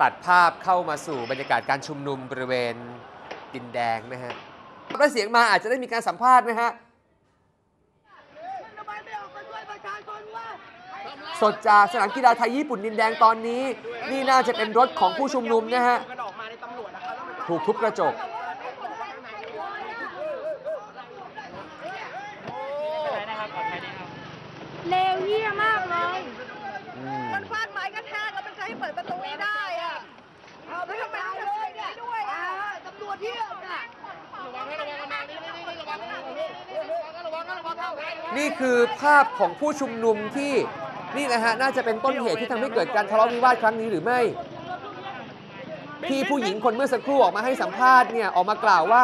ตัดภาพเข้ามาสู่บรรยากาศการชุมนุมบริเวณดินแดงนะฮะแล้วเสียงมาอาจจะได้มีการสัมภาษณ์นะฮะทำไมไม่ออกมาช่วยประชาชนวะสดจากสนามกีฬาไทยญี่ปุ่นดินแดงตอนนี้ นี่น่าจะเป็นรถของผู้ชุมนุมนะฮะกันออกมาในตำรวจนะครับแล้วมันถูกทุบกระจกเลวเยี่ยมากเลยอืมมันฟาดไม้กระแทกแล้วมันใช้เปิดประตูไม่ได้ เที่ยวน่ะนี่คือภาพของผู้ชุมนุมที่นี่นะฮะน่าจะเป็นต้นเหตุที่ทำให้เกิดการทะเลาะวิวาทครั้งนี้หรือไม่ ที่ผู้หญิงคนเมื่อสักครู่ออกมาให้สัมภาษณ์เนี่ยออกมากล่าวว่า